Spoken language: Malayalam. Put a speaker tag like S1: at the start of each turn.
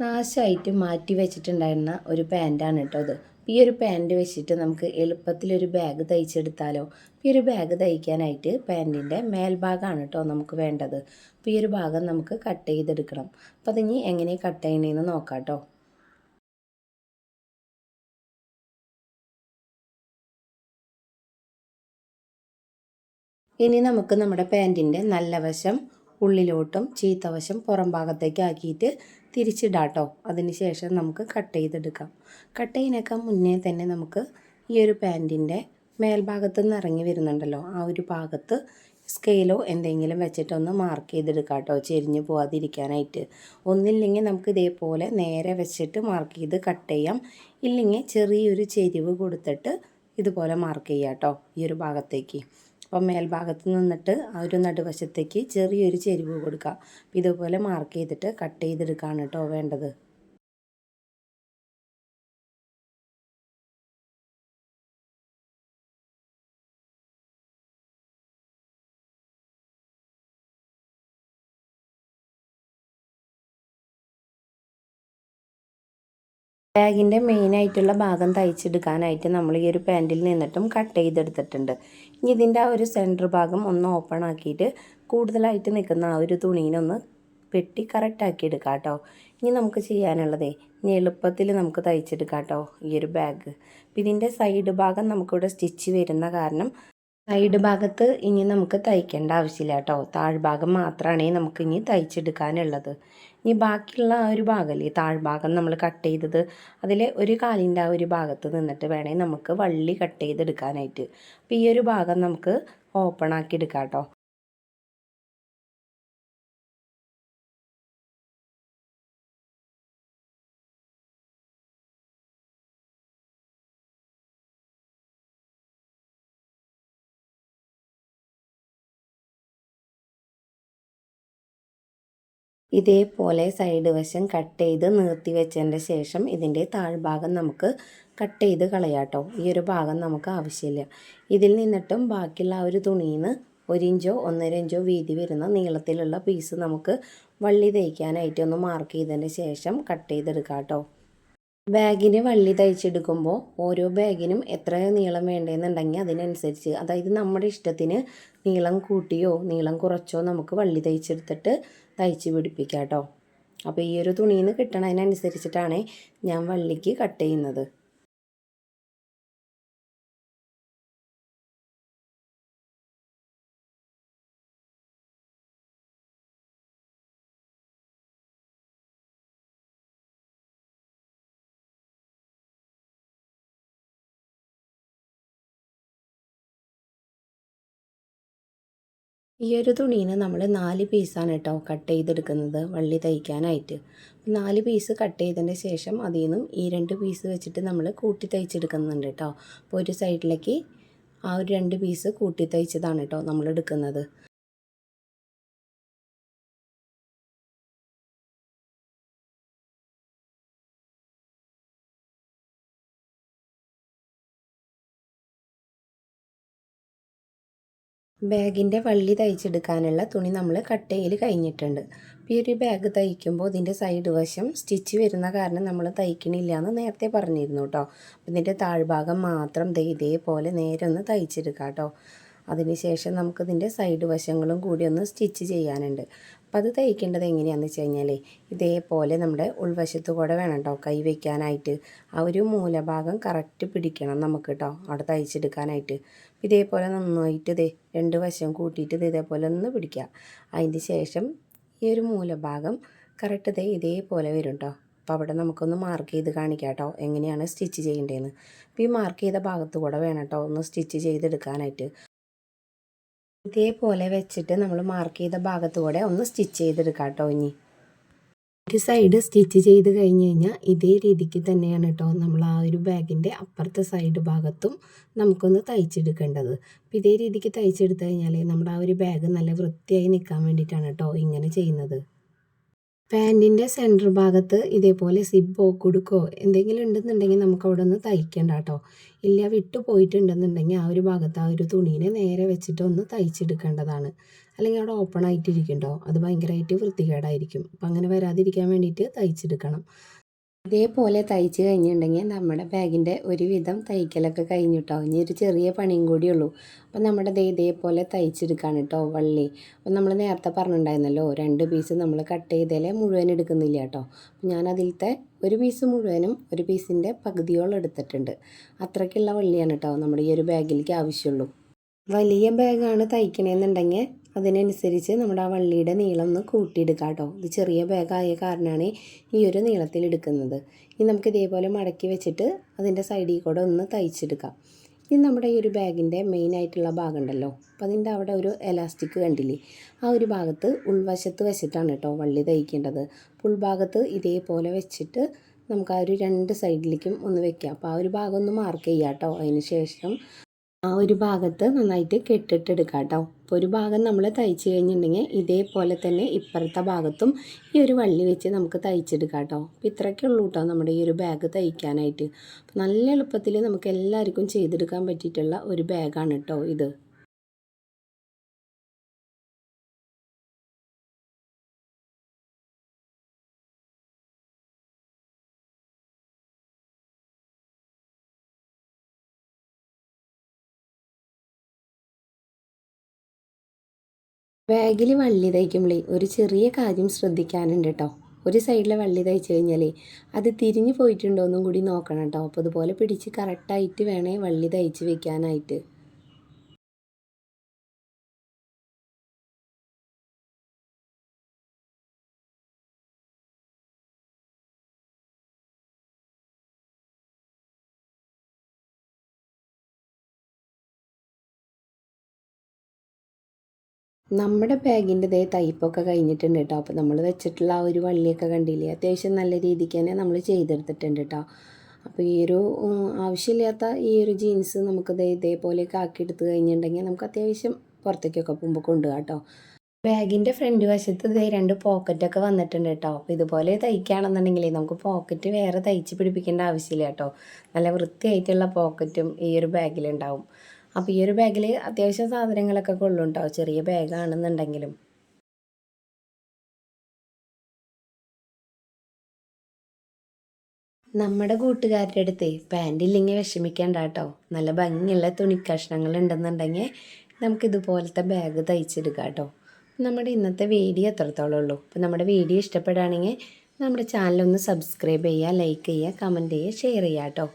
S1: നാശമായിട്ട് മാറ്റി വെച്ചിട്ടുണ്ടായിരുന്ന ഒരു പാന്റാണ് കേട്ടോ അത് ഈ ഒരു പാന്റ് വെച്ചിട്ട് നമുക്ക് എളുപ്പത്തിലൊരു ബാഗ് തയ്ച്ചെടുത്താലോ? ഈ ഒരു ബാഗ് തയ്ക്കാനായിട്ട് പാന്റിന്റെ മേൽഭാഗമാണ് കേട്ടോ നമുക്ക് വേണ്ടത്. അപ്പോൾ ഈ ഒരു ഭാഗം നമുക്ക് കട്ട് ചെയ്തെടുക്കണം. അപ്പോൾ അതിനി എങ്ങനെ കട്ട് ചെയ്യണമെന്ന് നോക്കാം കേട്ടോ ഇനി നമുക്ക് നമ്മുടെ പാന്റിന്റെ നല്ല വശം ഉള്ളിലോട്ടും ചീത്തവശം പുറം ഭാഗത്തേക്ക് ആക്കിയിട്ട് തിരിച്ചിടാം കേട്ടോ അതിന് ശേഷം നമുക്ക് കട്ട് ചെയ്തെടുക്കാം. കട്ട് ചെയ്യുന്നേക്കാൾ മുന്നേ തന്നെ നമുക്ക് ഈ ഒരു പാന്റിന്റെ മേൽഭാഗത്ത് നിന്ന് ഇറങ്ങി വരുന്നുണ്ടല്ലോ. ആ ഒരു ഭാഗത്ത് സ്കെയിലോ എന്തെങ്കിലും വെച്ചിട്ടൊന്ന് മാർക്ക് ചെയ്തെടുക്കാം കേട്ടോ ചെരിഞ്ഞ് പോവാതിരിക്കാനായിട്ട്. ഒന്നില്ലെങ്കിൽ നമുക്ക് ഇതേപോലെ നേരെ വെച്ചിട്ട് മാർക്ക് ചെയ്ത് കട്ട് ചെയ്യാം. ഇല്ലെങ്കിൽ ചെറിയൊരു ചെരിവ് കൊടുത്തിട്ട് ഇതുപോലെ മാർക്ക് ചെയ്യാം കേട്ടോ ഈ ഒരു ഭാഗത്തേക്ക്. അപ്പം മേൽഭാഗത്ത് നിന്നിട്ട് ആ ഒരു നടുവശത്തേക്ക് ചെറിയൊരു ചെരിവ് കൊടുക്കുക ഇതുപോലെ മാർക്ക് ചെയ്തിട്ട് കട്ട് ചെയ്തെടുക്കുകയാണ് കേട്ടോ വേണ്ടത്. ബാഗിന്റെ മെയിനായിട്ടുള്ള ഭാഗം തയ്ച്ചെടുക്കാനായിട്ട് നമ്മൾ ഈ ഒരു പാന്റിൽ നിന്നിട്ടും കട്ട് ചെയ്തെടുത്തിട്ടുണ്ട്. ഇനി ഇതിന്റെ ആ ഒരു സെന്റർ ഭാഗം ഒന്ന് ഓപ്പൺ ആക്കിയിട്ട് കൂടുതലായിട്ട് നിൽക്കുന്ന ആ ഒരു തുണീനൊന്ന് വെട്ടി കറക്റ്റാക്കി എടുക്കാം കേട്ടോ ഇനി നമുക്ക് ചെയ്യാനുള്ളതേ ഇനി എളുപ്പത്തിൽ നമുക്ക് തയ്ച്ചെടുക്കാം കേട്ടോ ഈ ഒരു ബാഗ് ഇതിന്റെ സൈഡ് ഭാഗം നമുക്കിവിടെ സ്റ്റിച്ച് വരുന്ന കാരണം സൈഡ് ഭാഗത്ത് ഇനി നമുക്ക് തയ്ക്കേണ്ട ആവശ്യമില്ല കേട്ടോ താഴ്ഭാഗം മാത്രമാണ് നമുക്ക് ഇനി തയ്ച്ചെടുക്കാനുള്ളത്. ഇനി ബാക്കിയുള്ള ആ ഒരു ഭാഗമല്ലേ താഴ്ഭാഗം നമ്മൾ കട്ട് ചെയ്തത് അതിലെ ഒരു കാലിന്റെ ആ ഒരു ഭാഗത്ത് നിന്നിട്ട് വേണേൽ നമുക്ക് വള്ളി കട്ട് ചെയ്തെടുക്കാനായിട്ട്. അപ്പോൾ ഈ ഒരു ഭാഗം നമുക്ക് ഓപ്പൺ ആക്കി എടുക്കാം കേട്ടോ ഇതേപോലെ സൈഡ് വശം കട്ട് ചെയ്ത് നിർത്തി വെച്ചതിന്റെ ശേഷം ഇതിന്റെ താഴ്ഭാഗം നമുക്ക് കട്ട് ചെയ്ത് കളയാട്ടോ ഈ ഒരു ഭാഗം നമുക്ക് ആവശ്യമില്ല. ഇതിൽ നിന്നിട്ടും ബാക്കിയുള്ള ആ ഒരു തുണിയിൽ നിന്ന് ഒരിഞ്ചോ ഒന്നര ഇഞ്ചോ വീതി വരുന്ന നീളത്തിലുള്ള പീസ് നമുക്ക് വള്ളി തയ്ക്കാനായിട്ട് ഒന്ന് മാർക്ക് ചെയ്തതിന് ശേഷം കട്ട് ചെയ്തെടുക്കാം കേട്ടോ ബാഗിന് വള്ളി തയ്ച്ചെടുക്കുമ്പോൾ ഓരോ ബാഗിനും എത്ര നീളം വേണ്ടതെന്നുണ്ടെങ്കിൽ അതിനനുസരിച്ച് അതായത് നമ്മുടെ ഇഷ്ടത്തിന് നീളം കൂട്ടിയോ നീളം കുറച്ചോ നമുക്ക് വള്ളി തയ്ച്ചെടുത്തിട്ട് തയ്ച്ച് പിടിപ്പിക്കാം കേട്ടോ അപ്പോൾ ഈ ഒരു തുണിയിൽ നിന്ന് കിട്ടണതിനനുസരിച്ചിട്ടാണ് ഞാൻ വള്ളിക്ക് കട്ട് ചെയ്യുന്നത്. ഈ ഒരു തുണീനെ നമ്മൾ നാല് പീസാണ് കേട്ടോ കട്ട് ചെയ്തെടുക്കുന്നത് വള്ളി തയ്ക്കാനായിട്ട്. നാല് പീസ് കട്ട് ചെയ്തതിന് ശേഷം അതിൽ നിന്നും ഈ രണ്ട് പീസ് വെച്ചിട്ട് നമ്മൾ കൂട്ടി തയ്ച്ചെടുക്കുന്നുണ്ട് കേട്ടോ. അപ്പോൾ ഒരു സൈഡിലേക്ക് ആ ഒരു രണ്ട് പീസ് കൂട്ടി തയ്ച്ചതാണ് കേട്ടോ നമ്മൾ എടുക്കുന്നത് ബാഗിന്റെ വള്ളി തയ്ച്ചെടുക്കാനുള്ള തുണി നമ്മൾ കട്ടയിൽ കഴിഞ്ഞിട്ടുണ്ട്. ഈ ഒരു ബാഗ് തയ്ക്കുമ്പോൾ ഇതിന്റെ സൈഡ് വശം സ്റ്റിച്ച് വരുന്ന കാരണം നമ്മൾ തയ്ക്കണില്ല എന്ന് നേരത്തെ പറഞ്ഞിരുന്നു കേട്ടോ. അപ്പം ഇതിന്റെ താഴ്ഭാഗം മാത്രം ഇതേപോലെ നേരെ ഒന്ന് തയ്ച്ചെടുക്കാം കേട്ടോ. അതിനുശേഷം നമുക്കിതിന്റെ സൈഡ് വശങ്ങളും കൂടി ഒന്ന് സ്റ്റിച്ച് ചെയ്യാനുണ്ട്. അപ്പം അത് തയ്ക്കേണ്ടത് എങ്ങനെയാണെന്ന് വെച്ച് കഴിഞ്ഞാൽ ഇതേപോലെ നമ്മുടെ ഉൾവശത്ത് കൂടെ വേണം കേട്ടോ കൈ വയ്ക്കാനായിട്ട് ആ ഒരു മൂലഭാഗം കറക്റ്റ് പിടിക്കണം നമുക്ക് കേട്ടോ അവിടെ തയ്ച്ചെടുക്കാനായിട്ട് ഇതേപോലെ നന്നായിട്ട് ഇതേ രണ്ട് വശം കൂട്ടിയിട്ട് ഇത് ഇതേപോലെ ഒന്ന് പിടിക്കുക അതിന് ശേഷം ഈ ഒരു മൂലഭാഗം കറക്റ്റ് ഇതേ ഇതേപോലെ വരും കേട്ടോ അപ്പോൾ അവിടെ നമുക്കൊന്ന് മാർക്ക് ചെയ്ത് കാണിക്കാം കേട്ടോ എങ്ങനെയാണ് സ്റ്റിച്ച് ചെയ്യേണ്ടതെന്ന്. അപ്പോൾ ഈ മാർക്ക് ചെയ്ത ഭാഗത്ത് കൂടെ വേണം കേട്ടോ ഒന്ന് സ്റ്റിച്ച് ചെയ്തെടുക്കാനായിട്ട്. ഇതേപോലെ വെച്ചിട്ട് നമ്മൾ മാർക്ക് ചെയ്ത ഭാഗത്തുകൂടെ ഒന്ന് സ്റ്റിച്ച് ചെയ്തെടുക്കാം കേട്ടോ ഇനി. ഒരു സൈഡ് സ്റ്റിച്ച് ചെയ്ത് കഴിഞ്ഞ് കഴിഞ്ഞാൽ ഇതേ രീതിക്ക് തന്നെയാണ് കേട്ടോ നമ്മൾ ആ ഒരു ബാഗിന്റെ അപ്പുറത്തെ സൈഡ് ഭാഗത്തും നമുക്കൊന്ന് തയ്ച്ചെടുക്കേണ്ടത്. അപ്പം ഇതേ രീതിക്ക് തയ്ച്ചെടുത്ത് കഴിഞ്ഞാൽ നമ്മുടെ ആ ഒരു ബാഗ് നല്ല വൃത്തിയായി നിൽക്കാൻ വേണ്ടിയിട്ടാണ് കേട്ടോ ഇങ്ങനെ ചെയ്യുന്നത്. പാന്റിന്റെ സെന്റർ ഭാഗത്ത് ഇതേപോലെ സിബോ കുടുക്കോ എന്തെങ്കിലും ഉണ്ടെന്നുണ്ടെങ്കിൽ നമുക്ക് അവിടെ ഒന്ന് തയ്ക്കേണ്ട കേട്ടോ. ഇല്ല വിട്ടു പോയിട്ടുണ്ടെന്നുണ്ടെങ്കിൽ ആ ഒരു ഭാഗത്ത് ആ ഒരു തുണീനെ നേരെ വെച്ചിട്ട് ഒന്ന് തയ്ച്ചെടുക്കേണ്ടതാണ്. അല്ലെങ്കിൽ അവിടെ ഓപ്പൺ ആയിട്ടിരിക്കണ്ടോ? അത് ഭയങ്കരമായിട്ട് വൃത്തികേടായിരിക്കും. അപ്പം അങ്ങനെ വരാതിരിക്കാൻ വേണ്ടിയിട്ട് തയ്ച്ചെടുക്കണം. ഇതേപോലെ തയ്ച്ച് കഴിഞ്ഞിട്ടുണ്ടെങ്കിൽ നമ്മുടെ ബാഗിന്റെ ഒരുവിധം തയ്ക്കലൊക്കെ കഴിഞ്ഞിട്ടോ. ഇനി ഒരു ചെറിയ പണിയും കൂടിയുള്ളൂ അപ്പോൾ നമ്മുടെ ദേ ഇതേപോലെ തയ്ച്ചെടുക്കാണ് കേട്ടോ വള്ളി. അപ്പോൾ നമ്മൾ നേരത്തെ പറഞ്ഞിട്ടുണ്ടായിരുന്നല്ലോ രണ്ട് പീസ് നമ്മൾ കട്ട് ചെയ്തേലേ മുഴുവൻ എടുക്കുന്നില്ല കേട്ടോ. ഞാൻ അതിലത്തെ ഒരു പീസ് മുഴുവനും ഒരു പീസിന്റെ പകുതിയോളം എടുത്തിട്ടുണ്ട്. അത്രയ്ക്കുള്ള വള്ളിയാണ് കേട്ടോ നമ്മുടെ ഈ ഒരു ബാഗിലേക്ക് ആവശ്യമുള്ളൂ. വലിയ ബാഗാണ് തയ്ക്കണമെന്നുണ്ടെങ്കിൽ അതിനനുസരിച്ച് നമ്മുടെ ആ വള്ളിയുടെ നീളം ഒന്ന് കൂട്ടിയെടുക്കാം കേട്ടോ. ഇത് ചെറിയ ബാഗായ കാരണമാണ് ഈ ഒരു നീളത്തിൽ എടുക്കുന്നത്. ഇനി നമുക്ക് ഇതേപോലെ മടക്കി വെച്ചിട്ട് അതിന്റെ സൈഡിൽ കൂടെ ഒന്ന് തയ്ച്ചെടുക്കാം. ഇനി നമ്മുടെ ഈ ഒരു ബാഗിന്റെ മെയിൻ ആയിട്ടുള്ള ഭാഗം ഉണ്ടല്ലോ. അപ്പോൾ അതിന്റെ അവിടെ ഒരു എലാസ്റ്റിക് കണ്ടില്ലേ? ആ ഒരു ഭാഗത്ത് ഉൾവശത്ത് വെച്ചിട്ടാണ് കേട്ടോ വള്ളി തയ്ക്കേണ്ടത്. ഉൾഭാഗത്ത് ഇതേപോലെ വെച്ചിട്ട് നമുക്ക് ആ ഒരു രണ്ട് സൈഡിലേക്കും ഒന്ന് വെക്കാം. അപ്പോൾ ആ ഒരു ഭാഗം ഒന്ന് മാർക്ക് ചെയ്യാം കേട്ടോ. അതിന് ശേഷം ആ ഒരു ഭാഗത്ത് നന്നായിട്ട് കെട്ടിട്ടെടുക്കാം കേട്ടോ അപ്പോൾ ഒരു ഭാഗം നമ്മൾ തയ്ച്ച് കഴിഞ്ഞിട്ടുണ്ടെങ്കിൽ ഇതേപോലെ തന്നെ ഇപ്പുറത്തെ ഭാഗത്തും ഈ ഒരു വള്ളി വെച്ച് നമുക്ക് തയ്ച്ചെടുക്കാം കേട്ടോ അപ്പോൾ ഇത്രയൊക്കെ ഉള്ളൂ കേട്ടോ നമ്മുടെ ഈ ഒരു ബാഗ് തയ്ക്കാനായിട്ട്. നല്ല എളുപ്പത്തിൽ നമുക്ക് എല്ലാവർക്കും ചെയ്തെടുക്കാൻ പറ്റിയിട്ടുള്ള ഒരു ബാഗാണ് കേട്ടോ ഇത്. ബാഗിൽ വള്ളി തയ്ക്കുമ്പോഴേ ഒരു ചെറിയ കാര്യം ശ്രദ്ധിക്കാനുണ്ട് കേട്ടോ ഒരു സൈഡിലെ വള്ളി തയ്ച്ച് കഴിഞ്ഞാൽ അത് തിരിഞ്ഞു പോയിട്ടുണ്ടോ എന്നും കൂടി നോക്കണം കേട്ടോ അപ്പോൾ അതുപോലെ പിടിച്ച് കറക്റ്റായിട്ട് വേണേ വള്ളി തയ്ച്ച് വെക്കാനായിട്ട്. നമ്മുടെ ബാഗിന്റെ ഇതേ തയ്പ്പൊക്കെ കഴിഞ്ഞിട്ടുണ്ട് കേട്ടോ. അപ്പോൾ നമ്മൾ വെച്ചിട്ടുള്ള ആ ഒരു വള്ളിയൊക്കെ കണ്ടില്ലേ? അത്യാവശ്യം നല്ല രീതിക്ക് തന്നെ നമ്മൾ ചെയ്തെടുത്തിട്ടുണ്ട് കേട്ടോ. അപ്പോൾ ഈ ഒരു ആവശ്യമില്ലാത്ത ഈ ഒരു ജീൻസ് നമുക്ക് ഇതേ ഇതേപോലെയൊക്കെ ആക്കിയെടുത്ത് കഴിഞ്ഞിട്ടുണ്ടെങ്കിൽ നമുക്ക് അത്യാവശ്യം പുറത്തേക്കൊക്കെ പോകുമ്പോൾ കൊണ്ടുപോകാം കേട്ടോ. ബാഗിന്റെ ഫ്രണ്ട് വശത്ത് ഇതേ രണ്ട് പോക്കറ്റൊക്കെ വന്നിട്ടുണ്ട് കേട്ടോ. അപ്പോൾ ഇതുപോലെ തയ്ക്കുകയാണെന്നുണ്ടെങ്കിൽ നമുക്ക് പോക്കറ്റ് വേറെ തയ്ച്ച് പിടിപ്പിക്കേണ്ട ആവശ്യമില്ല കേട്ടോ. നല്ല വൃത്തിയായിട്ടുള്ള പോക്കറ്റും ഈ ഒരു ബാഗിലുണ്ടാവും. അപ്പോൾ ഈ ഒരു ബാഗിൽ അത്യാവശ്യം സാധനങ്ങളൊക്കെ കൊള്ളും കേട്ടോ ചെറിയ ബാഗാണെന്നുണ്ടെങ്കിലും നമ്മുടെ കൂട്ടുകാരുടെ അടുത്ത് പാന്റ് ഇല്ലെങ്കിൽ വിഷമിക്കേണ്ട കേട്ടോ നല്ല ഭംഗിയുള്ള തുണിക്കഷ്ണങ്ങൾ ഉണ്ടെന്നുണ്ടെങ്കിൽ നമുക്കിതുപോലത്തെ ബാഗ് തയ്ച്ചെടുക്കാം കേട്ടോ നമ്മുടെ ഇന്നത്തെ വീഡിയോ എത്രത്തോളം ഉള്ളൂ. അപ്പോൾ നമ്മുടെ വീഡിയോ ഇഷ്ടപ്പെടുകയാണെങ്കിൽ നമ്മുടെ ചാനലൊന്ന് സബ്സ്ക്രൈബ് ചെയ്യുക ലൈക്ക് ചെയ്യുക കമന്റ് ചെയ്യുക ഷെയർ ചെയ്യുക കേട്ടോ.